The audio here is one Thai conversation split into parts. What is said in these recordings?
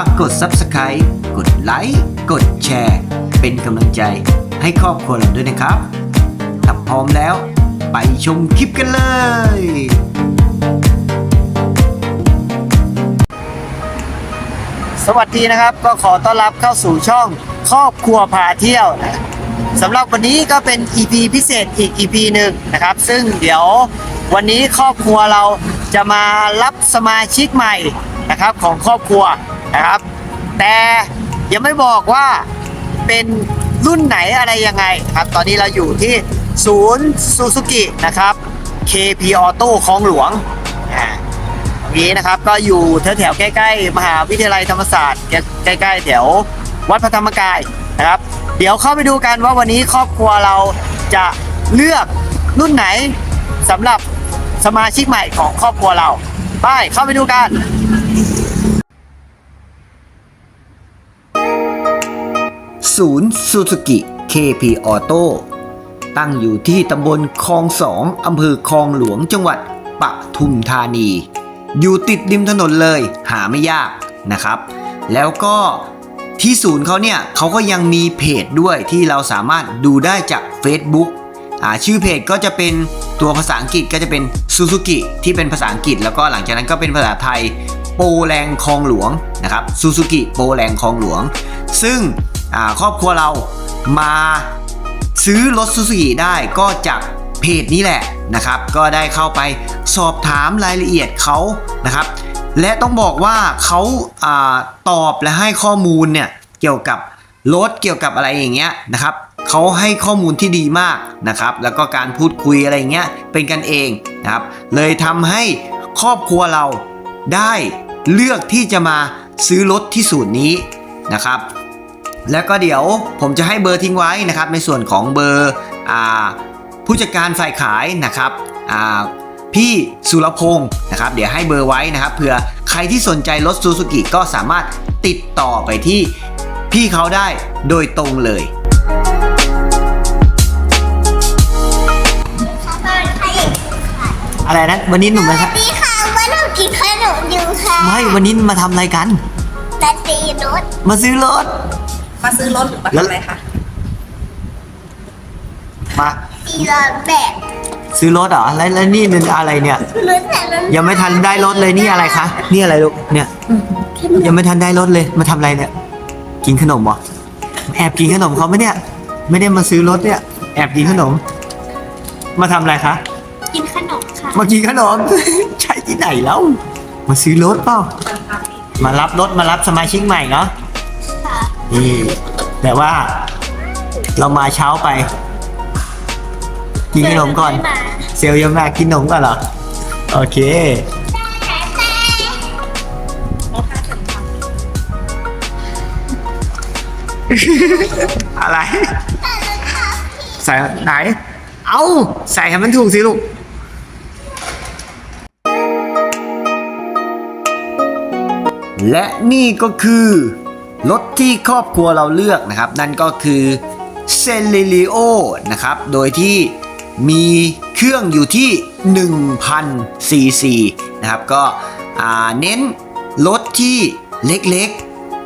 ากกด Subscribe กดไลค์กดแชร์ เป็นกำลังใจให้ครอบครัวเราด้วยนะครับถ้าพร้อมแล้ว ไปชมคลิปกันเลย สวัสดีนะครับก็ขอต้อนรับเข้าสู่ช่องครอบครัวพาเที่ยวนะสำหรับวันนี้ก็เป็น EP พิเศษอีก EP หนึ่งนะครับ ซึ่งเดี๋ยววันนี้ครอบครัวเราจะมารับสมาชิกใหม่นะครับของครอบครัว นะครับ แต่ยังไม่บอกว่าเป็นรุ่นไหนอะไรยังไงครับ ตอนนี้เราอยู่ที่ศูนย์ซูซูกินะครับ KP Auto คลองหลวงอ่านี้นะครับก็อยู่แถวๆใกล้ๆ มหาวิทยาลัยธรรมศาสตร์ใกล้ๆแถววัดพระธรรมกายนะครับ เดี๋ยวเข้าไปดูกันว่าวันนี้ครอบครัวเราจะเลือกรุ่นไหนสำหรับสมาชิกใหม่ของครอบครัวเรา ไปเข้าไปดูกัน ศูนย์ซูซูกิ KP Auto ตั้งอยู่ที่ตำบลคลองสองอำเภอคลองหลวงจังหวัดปทุมธานี อยู่ติดริมถนนเลยหาไม่ยากนะครับ แล้วก็ที่ศูนย์เขาเนี่ยเขาก็ยังมีเพจด้วยที่เราสามารถดูได้จาก Facebook อ่าชื่อเพจก็จะเป็นตัวภาษาอังกฤษก็จะเป็นซูซูกิที่เป็นภาษาอังกฤษ แล้วก็หลังจากนั้นก็เป็นภาษาไทยโปแรงคลองหลวงนะครับซูซูกิโปแรงคลองหลวง ซึ่ง ครอบครัวเรามาซื้อรถซูซูกิได้ก็จากเพจนี้แหละนะครับ ก็ได้เข้าไปสอบถามรายละเอียดเขานะครับ และต้องบอกว่าเขาอาตอบและให้ข้อมูลเนี่ยเกี่ยวกับรถเกี่ยวกับอะไรอย่างเงี้ยนะครับเขาให้ข้อมูลที่ดีมากนะครับ แล้วก็การพูดคุยอะไรเงี้ยเป็นกันเองนะครับ เลยทำให้ครอบครัวเราได้เลือกที่จะมาซื้อรถที่ศูนย์นี้นะครับ แล้วก็เดี๋ยวผมจะให้เบอร์ทิ้งไว้นะครับ ในส่วนของเบอร์อ่าผู้จัดการฝ่ายขายนะครับอ่าพี่สุรพงศ์นะครับเดี๋ยวให้เบอร์ไว้นะครับเผื่อใครที่สนใจรถซูซูกิก็สามารถติดต่อไปที่พี่เขาได้โดยตรงเลยอะไรนะวันนี้หนุ่มมาสวัสดีค่ะว่าหนูกินขนมอยู่ค่ะไม่วันนี้มาทำอะไรกันแต่ตีรถมาซื้อรถ มาซื้อรถหรือมาทำอะไรคะมาตีรถแบบซื้อรถเหรอแล้วแล้วนี่เป็นอะไรเนี่ย รถแต่รถยังไม่ทันได้รถเลยนี่อะไรคะนี่อะไรลูกเนี่ย ยังไม่ทันได้รถเลยมาทำอะไรเนี่ย กินขนมเหรอแอบกินขนมเขาไหมเนี่ย ไม่ได้มาซื้อรถเนี่ย แอบกินขนม มาทำอะไรคะกินขนมค่ะมากินขนม ใช่ที่ไหนแล้ว มาซื้อรถเปล่ามารับรถมารับสมาชิกใหม่เนาะค่ะ นี่แต่ว่าเรามาเช้าไป กินขนมก่อน เซลล์ยังมากินขนมก่อนเหรอ โอเคอะไร ใส่ไหน เอาใส่ให้มันถูกสิลูกและนี่ก็คือ รถที่ครอบครัวเราเลือกนะครับ นั่นก็คือเซเลริโอนะครับ โดยที่มีเครื่องอยู่ที่1,000ซีซีนะครับ ก็เน้นรถที่เล็ก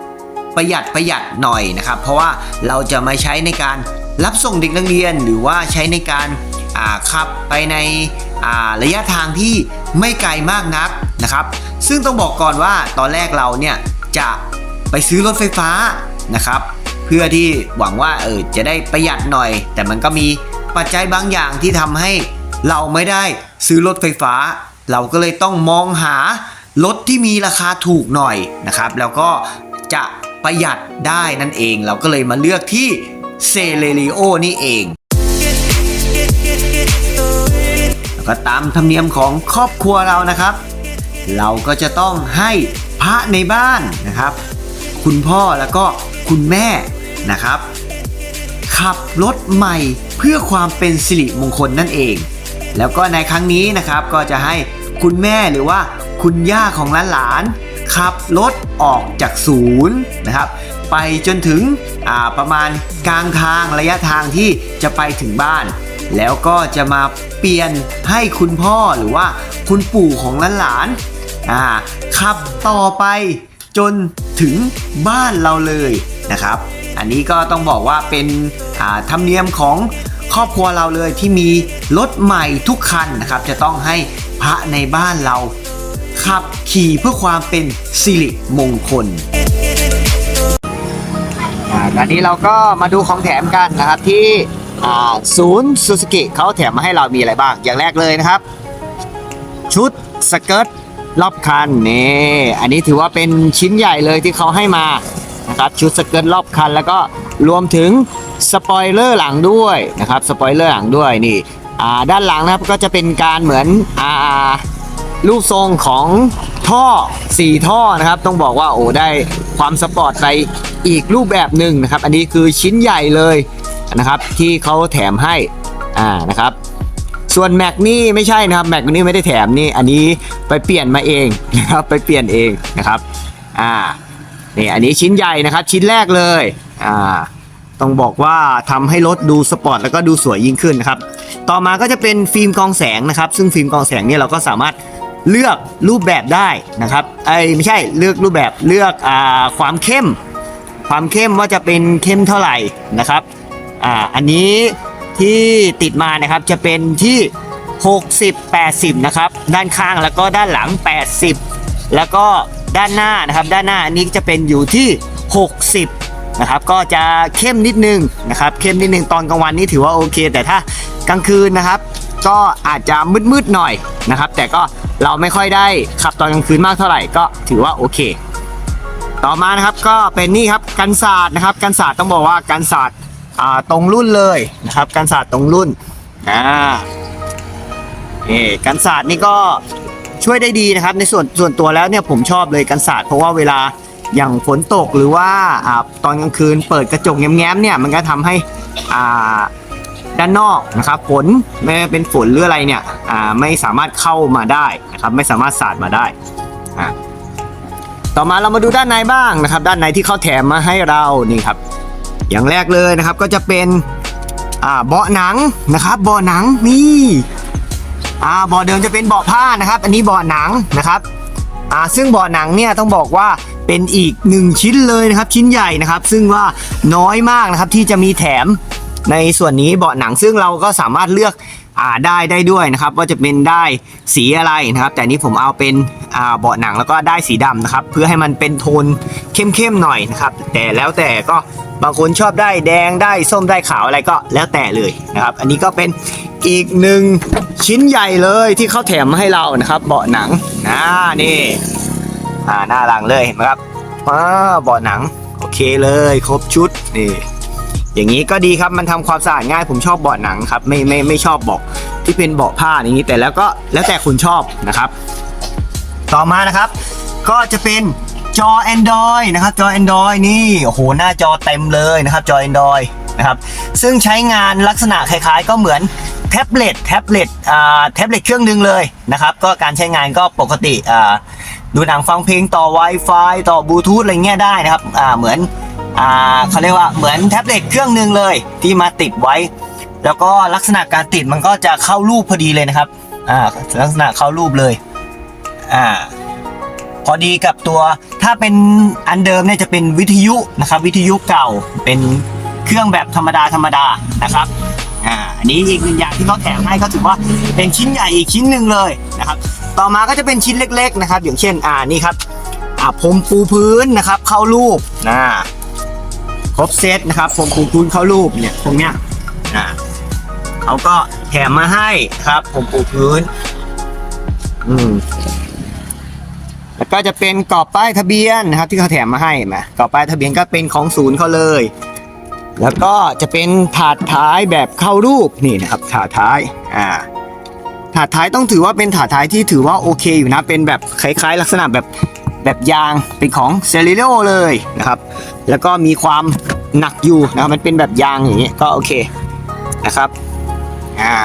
ๆ ประหยัดประหยัดหน่อยนะครับ เพราะว่าเราจะมาใช้ในการรับส่งเด็กนักเรียนหรือว่าใช้ในการขับไปในระยะทางที่ไม่ไกลมากนักนะครับ ซึ่งต้องบอกก่อนว่าตอนแรกเราเนี่ยจะ ไปซื้อรถไฟฟ้านะครับ เพื่อที่หวังว่าเออจะได้ประหยัดหน่อย แต่มันก็มีปัจจัยบางอย่างที่ทำให้เราไม่ได้ซื้อรถไฟฟ้า เราก็เลยต้องมองหารถที่มีราคาถูกหน่อยนะครับ แล้วก็จะประหยัดได้นั่นเอง เราก็เลยมาเลือกที่เซเลริโอนี่เองแล้วก็ตามธรรมเนียมของครอบครัวเรานะครับ เราก็จะต้องให้พระในบ้านนะครับ คุณพ่อแล้วก็คุณแม่นะครับ ขับรถใหม่เพื่อความเป็นสิริมงคลนั่นเอง แล้วก็ในครั้งนี้นะครับก็จะให้คุณแม่หรือว่าคุณย่าของหลานๆขับรถออกจากศูนย์นะครับ ไปจนถึงประมาณกลางทางระยะทางที่จะไปถึงบ้าน แล้วก็จะมาเปลี่ยนให้คุณพ่อหรือว่าคุณปู่ของหลานๆขับต่อไปจน ถึงบ้านเราเลยนะครับ อันนี้ก็ต้องบอกว่าเป็นธรรมเนียมของครอบครัวเราเลยที่มีรถใหม่ทุกคันนะครับ จะต้องให้พระในบ้านเราขับขี่เพื่อความเป็นสิริมงคลอ่าตอนนี้เราก็มาดูของแถมกันนะครับที่ศูนย์ซูซูกิเขาแถมมาให้เรามีอะไรบ้าง อย่างแรกเลยนะครับ ชุดสเกิร์ต รอบคันนี่อันนี้ถือว่าเป็นชิ้นใหญ่เลยที่เขาให้มานะครับชุดสเกิร์ตรอบคัน แล้วก็รวมถึงสปอยเลอร์หลังด้วยนะครับสปอยเลอร์หลังด้วยนี่อ่าด้านหลังนะครับก็จะเป็นการเหมือนอารูปทรงของท่อ 4 ท่อนะครับ ต้องบอกว่าโอ้ได้ความสปอร์ตไปอีกรูปแบบหนึ่งนะครับ อันนี้คือชิ้นใหญ่เลยนะครับ ที่เขาแถมให้อ่านะครับ ส่วนแม็กนี่ไม่ใช่นะครับแม็กนี่ไม่ได้แถมนี่อันนี้ไปเปลี่ยนมาเองนะครับไปเปลี่ยนเองนะครับอ่านี่อันนี้ชิ้นใหญ่นะครับชิ้นแรกเลยอ่าต้องบอกว่าทำให้รถดูสปอร์ตแล้วก็ดูสวยยิ่งขึ้นนะครับต่อมาก็จะเป็นฟิล์มกองแสงนะครับ ซึ่งฟิล์มกองแสงเนี่ยเราก็สามารถเลือกรูปแบบได้นะครับไอ้ไม่ใช่เลือกรูปแบบเลือกอ่าความเข้ม ความเข้มว่าจะเป็นเข้มเท่าไหร่นะครับอ่าอันนี้ ที่ติดมานะครับจะเป็นที่ 60 80 นะครับ ด้านข้างแล้วก็ด้านหลัง 80 แล้วก็ด้านหน้านะครับ ด้านหน้าอันนี้จะเป็นอยู่ที่ 60 นะครับ ก็จะเข้มนิดนึงนะครับ เข้มนิดนึงตอนกลางวันนี่ถือว่าโอเค แต่ถ้ากลางคืนนะครับ ก็อาจจะมืดๆหน่อยนะครับ แต่ก็เราไม่ค่อยได้ขับตอนกลางคืนมากเท่าไหร่ก็ถือว่าโอเค ต่อมานะครับก็เป็นนี่ครับกันศาสตร์นะครับกันศาสตร์ต้องบอกว่ากันศาสตร์ ตรงรุ่นเลยนะครับ กันศาสตร์ตรงรุ่นอ่านี่กันศาสตร์นี่ก็ช่วยได้ดีนะครับ ในส่วนส่วนตัวแล้วเนี่ยผมชอบเลยกันศาสตร์เพราะว่าเวลาอย่างฝนตกหรือว่าอตอนกลางคืนเปิดกระจกแง้มๆเนี่ยมันก็ทำให้ด้านนอกนะครับฝนไม่ว่าเป็นฝนหรืออะไรเนี่ยไม่สามารถเข้ามาได้นะครับไม่สามารถสาดมาได้ ต่อมาเรามาดูด้านในบ้างนะครับ ด้านในที่เขาแถมมาให้เรานี่ครับ อย่างแรกเลยนะครับก็จะเป็นเบาะหนังนะครับเบาะหนังนี่เบาะเดิมจะเป็นเบาะผ้านะครับ อันนี้เบาะหนังนะครับซึ่งเบาะหนังเนี่ยต้องบอกว่าเป็นอีกหนึ่งชิ้นเลยนะครับชิ้นใหญ่นะครับ ซึ่งว่าน้อยมากนะครับที่จะมีแถม ในส่วนนี้เบาะหนังซึ่งเราก็สามารถเลือกอ่าได้ได้ด้วยนะครับ ว่าจะเป็นได้สีอะไรนะครับ แต่นี้ผมเอาเป็นอ่าเบาะหนังแล้วก็ได้สีดำนะครับ เพื่อให้มันเป็นโทนเข้มๆหน่อยนะครับ แต่แล้วแต่ก็บางคนชอบได้แดงได้ส้มได้ขาวอะไรก็แล้วแต่เลยนะครับ อันนี้ก็เป็นอีกหนึ่งชิ้นใหญ่เลยที่เขาแถมมาให้เรานะครับ เบาะหนังนะนี่อ่าหน้าหลังเลยเห็นไหมครับอ่าเบาะหนังโอเคเลย ครบชุดนี่ อย่างนี้ก็ดีครับมันทำความสะอาดง่ายผมชอบเบาะหนังครับไม่ไม่ไม่ชอบเบาะที่เป็นเบาะผ้าอย่างนี้แต่แล้วก็แล้วแต่คุณชอบนะครับ ต่อมานะครับ ก็จะเป็นจอ Android นะครับจอ Android นี่โอ้โหหน้าจอเต็มเลยนะครับจอ Android นะครับซึ่งใช้งานลักษณะคล้ายๆ ก็เหมือนแท็บเล็ตแท็บเล็ตอ่าแท็บเล็ตเครื่องหนึ่งเลยนะครับก็การใช้งานก็ปกติอ่าดูหนังฟังเพลงต่อ Wi-Fi ต่อบลูทูธอะไรเงี้ยได้นะครับอ่าเหมือน อ่าเขาเรียกว่าเหมือนแท็บเล็ตเครื่องหนึ่งเลยที่มาติดไว้ แล้วก็ลักษณะการติดมันก็จะเข้ารูปพอดีเลยนะครับอ่าลักษณะเข้ารูปเลยอ่าพอดีกับตัวถ้าเป็นอันเดิมเนี่ยจะเป็นวิทยุนะครับ วิทยุเก่าเป็นเครื่องแบบธรรมดาธรรมดานะครับอ่าอันนี้อีกหนึ่งอย่างที่เขาแถมให้เขาถือว่าเป็นชิ้นใหญ่อีกชิ้นหนึ่งเลยนะครับ ต่อมาก็จะเป็นชิ้นเล็ก ๆนะครับ อย่างเช่นอ่านี่ครับอ่าผมปูพื้นนะครับ เข้ารูปนะ ครบเซตนะครับผมปูพื้นเข้ารูปเนี่ยพวกเนี้ยอ่าเขาก็แถมมาให้ครับ ผมปูพื้น อืมแล้วก็จะเป็นกรอบป้ายทะเบียนนะครับ ที่เขาแถมมาให้มากรอบป้ายทะเบียนก็เป็นของศูนย์เขาเลย แล้วก็จะเป็นถาดท้ายแบบเข้ารูปนี่นะครับถาดท้ายอ่าถาดท้ายต้องถือว่าเป็นถาดท้ายที่ถือว่าโอเคอยู่นะเป็นแบบคล้ายๆ ลักษณะแบบแบบยางเป็นของเซริโลเลยนะครับ แล้วก็มีความหนักอยู่นะครับมันเป็นแบบยางอย่างนี้ก็โอเคนะครับอ่า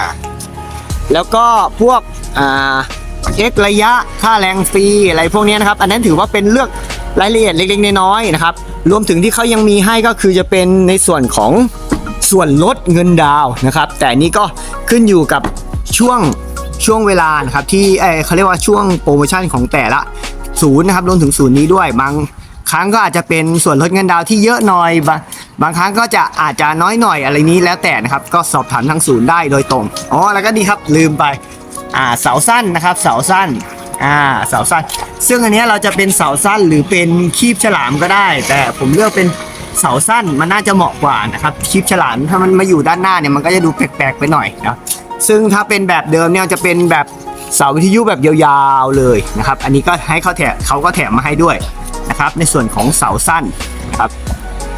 แล้วก็พวกอ่าเช็คระยะค่าแรงฟรีอะไรพวกนี้นะครับ อันนั้นถือว่าเป็นเลือกรายละเอียดเล็กๆน้อยๆนะครับ รวมถึงที่เขายังมีให้ก็คือจะเป็นในส่วนของส่วนลดเงินดาวนะครับ แต่นี้ก็ขึ้นอยู่กับช่วงช่วงเวลานะครับที่เอเขาเรียกว่าช่วงโปรโมชั่นของแต่ละศูนย์นะครับรวมถึงศูนย์นี้ด้วยบาง ครั้งก็อาจจะเป็นส่วนลดเงินดาวที่เยอะหน่อย บางบางครั้งก็จะอาจจะน้อยหน่อยอะไรนี้แล้วแต่นะครับ ก็สอบถามทางศูนย์ได้โดยตรงอ๋อแล้วก็ดีครับลืมไปอ่าเสาสั้นนะครับ เสาสั้นอ่าเสาสั้น ซึ่งอันนี้เราจะเป็นเสาสั้นหรือเป็นคีบฉลามก็ได้ แต่ผมเลือกเป็นเสาสั้นมันน่าจะเหมาะกว่านะครับคีบฉลามถ้ามันมาอยู่ด้านหน้าเนี่ยมันก็จะดูแปลกๆไปหน่อยนะซึ่งถ้าเป็นแบบเดิมเนี่ยจะเป็นแบบเสาวิทยุแบบยาวๆเลยนะครับ อันนี้ก็ให้เขาแถมเขาก็แถมมาให้ด้วย นะครับในส่วนของเสาสั้นครับ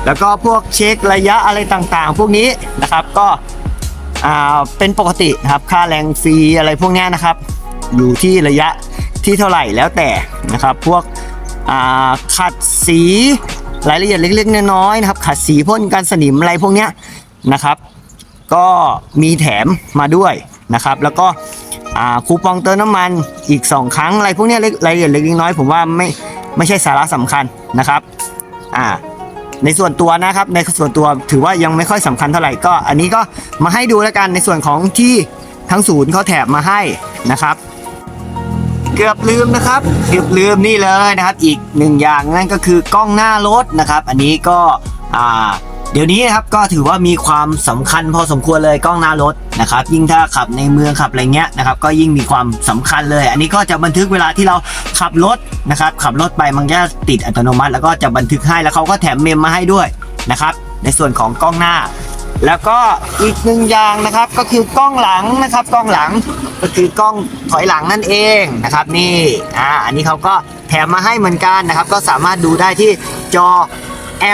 แล้วก็พวกเช็คระยะอะไรต่างๆ พวกนี้นะครับก็อ่าเป็นปกตินะครับค่าแรงฟรีอะไรพวกนี้นะครับ อยู่ที่ระยะที่เท่าไหร่แล้วแต่นะครับ พวกอ่าขัดสีรายละเอียดเล็กๆน้อยๆนะครับ ขัดสีพ่นกันสนิมอะไรพวกนี้นะครับ ก็มีแถมมาด้วยนะครับ แล้วก็อ่าคูปองเติมน้ำมันอีก 2 ครั้งอะไรพวกนี้รายละเอียดเล็กๆน้อยๆผมว่าไม่ ไม่ใช่สาระสำคัญนะครับอ่าในส่วนตัวนะครับในส่วนตัวถือว่ายังไม่ค่อยสำคัญเท่าไหร่ก็ อันนี้ก็มาให้ดูแล้วกันในส่วนของที่ทั้งศูนย์เขาแถบมาให้นะครับ เกือบลืมนะครับเกือบลืมนี่เลยนะครับ อีกหนึ่งอย่างนั่นก็คือกล้องหน้ารถนะครับ อันนี้ก็อ่า เดี๋ยวนี้นะครับก็ถือว่ามีความสำคัญพอสมควรเลยกล้องหน้ารถนะครับยิ่งถ้าขับในเมืองขับอะไรเงี้ยนะครับก็ยิ่งมีความสำคัญเลย อันนี้ก็จะบันทึกเวลาที่เราขับรถนะครับขับรถไปมันก็ติดอัตโนมัติ แล้วก็จะบันทึกให้แล้วเขาก็แถมเมมมาให้ด้วยนะครับในส่วนของกล้องหน้า แล้วก็อีกหนึ่งอย่างนะครับก็คือกล้องหลังนะครับกล้องหลังก็คือกล้องถอยหลังนั่นเองนะครับนี่อ่าอันนี้เขาก็แถมมาให้เหมือนกันนะครับ ก็สามารถดูได้ที่จอ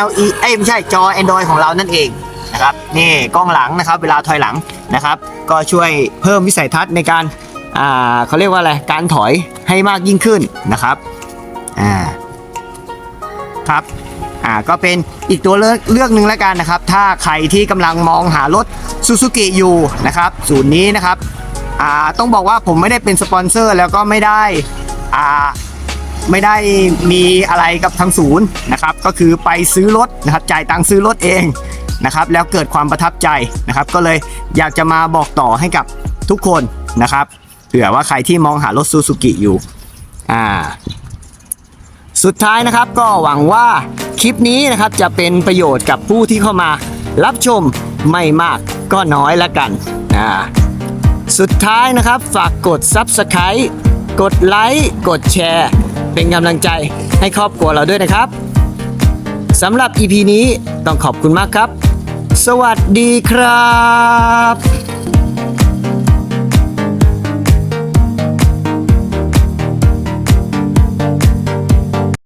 LE เอ้ยไม่ใช่จอ Android ของเรานั่นเองนะครับนี่กล้องหลังนะครับ เวลาถอยหลังนะครับ ก็ช่วยเพิ่มวิสัยทัศน์ในการอ่าเขาเรียกว่าอะไรการถอยให้มากยิ่งขึ้นนะครับอ่าครับอ่าก็เป็นอีกตัวเลือกเลือกหนึ่งแล้วกันนะครับ ถ้าใครที่กำลังมองหารถซูซูกิอยู่นะครับศูนย์นี้นะครับอ่าต้องบอกว่าผมไม่ได้เป็นสปอนเซอร์แล้วก็ไม่ได้อ่า ไม่ได้มีอะไรกับทางศูนย์นะครับ ก็คือไปซื้อรถนะครับจ่ายตังค์ซื้อรถเองนะครับ แล้วเกิดความประทับใจนะครับ ก็เลยอยากจะมาบอกต่อให้กับทุกคนนะครับเผื่อว่าใครที่มองหารถซูซูกิอยู่อ่าสุดท้ายนะครับก็หวังว่าคลิปนี้นะครับจะเป็นประโยชน์กับผู้ที่เข้ามารับชมไม่มากก็น้อยละกันอ่าสุดท้ายนะครับฝากกด Subscribe กดไลค์ กดแชร์ เป็นกำลังใจให้ครอบครัวเราด้วยนะครับสำหรับ EP นี้ต้องขอบคุณมากครับ สวัสดีครับ